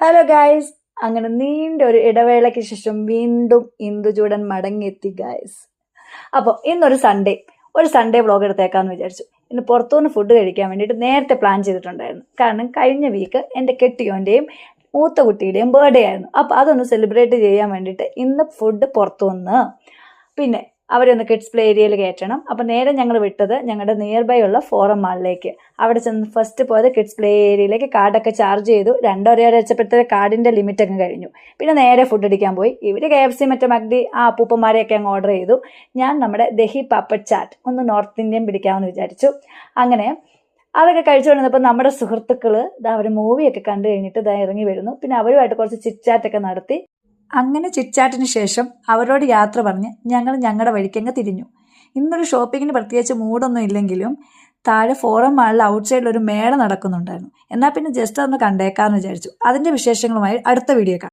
Hello guys അങ്ങനെ നീണ്ട ഒരു ഇടവേളയ്ക്ക് ശേഷം വീണ്ടും ഇന്ദുചൂടൻ മടങ്ങിയെത്തി ഗായ്സ് അപ്പോൾ ഇന്നൊരു സൺഡേ ഒരു സൺഡേ വ്ളോഗ് എടുത്തേക്കാന്ന് വിചാരിച്ചു. ഇന്ന് പുറത്തുനിന്ന് ഫുഡ് കഴിക്കാൻ വേണ്ടിയിട്ട് നേരത്തെ പ്ലാൻ ചെയ്തിട്ടുണ്ടായിരുന്നു. കാരണം കഴിഞ്ഞ വീക്ക് എന്റെ കെട്ടിയോന്റെയും മൂത്ത കുട്ടിയുടെയും ബർത്ത്ഡേ ആയിരുന്നു. അപ്പോൾ അതൊന്ന് സെലിബ്രേറ്റ് ചെയ്യാൻ വേണ്ടിയിട്ട് ഇന്ന് ഫുഡ് പുറത്തുനിന്ന്. പിന്നെ അവരെ ഒന്ന് കിഡ്സ് പ്ലേ ഏരിയയിൽ കയറ്റണം. അപ്പോൾ നേരെ ഞങ്ങൾ വിട്ടത് ഞങ്ങളുടെ നിയർ ബൈ ഉള്ള ഫോറം മാളിലേക്ക് അവിടെ ചെന്ന് ഫസ്റ്റ് പോയത് കിഡ്സ് പ്ലേ ഏരിയയിലേക്ക് കാർഡൊക്കെ ചാർജ് ചെയ്തു. രണ്ടര വെച്ചപ്പോഴത്തെ കാർഡിന്റെ ലിമിറ്റ് അങ്ങ് കഴിഞ്ഞു. പിന്നെ നേരെ ഫുഡ് അടിക്കാൻ പോയി. ഇവർ കെ എഫ് സി മറ്റേ മഗ്ഡി ആ അപ്പൂപ്പന്മാരെയൊക്കെ അങ്ങ് ഓർഡർ ചെയ്തു. ഞാൻ നമ്മുടെ ദഹി പാപ്പഡ് ചാറ്റ് ഒന്ന് നോർത്ത് ഇന്ത്യൻ പിടിക്കാമെന്ന് വിചാരിച്ചു. അങ്ങനെ അതൊക്കെ കഴിച്ചു കൊണ്ടിരുന്നപ്പോൾ നമ്മുടെ സുഹൃത്തുക്കൾ ഇതാ അവർ മൂവിയൊക്കെ കണ്ടു കഴിഞ്ഞിട്ട് ഇതാ ഇറങ്ങി വരുന്നു. പിന്നെ അവരുമായിട്ട് കുറച്ച് ചിറ്റ് ചാറ്റൊക്കെ നടത്തി. അങ്ങനെ ചിറ്റാറ്റിന് ശേഷം അവരോട് യാത്ര പറഞ്ഞ് ഞങ്ങൾ ഞങ്ങളുടെ വഴിക്കങ്ങ് തിരിഞ്ഞു. ഇന്നൊരു ഷോപ്പിങ്ങിന് പ്രത്യേകിച്ച് മൂഡൊന്നും ഇല്ലെങ്കിലും താഴെ ഫോറം മാളിൽ ഔട്ട് സൈഡിൽ ഒരു മേള നടക്കുന്നുണ്ടായിരുന്നു. എന്നാൽ പിന്നെ ജസ്റ്റ് ഒന്ന് കണ്ടേക്കാമെന്ന് വിചാരിച്ചു. അതിന്റെ വിശേഷങ്ങളുമായി അടുത്ത വീഡിയോ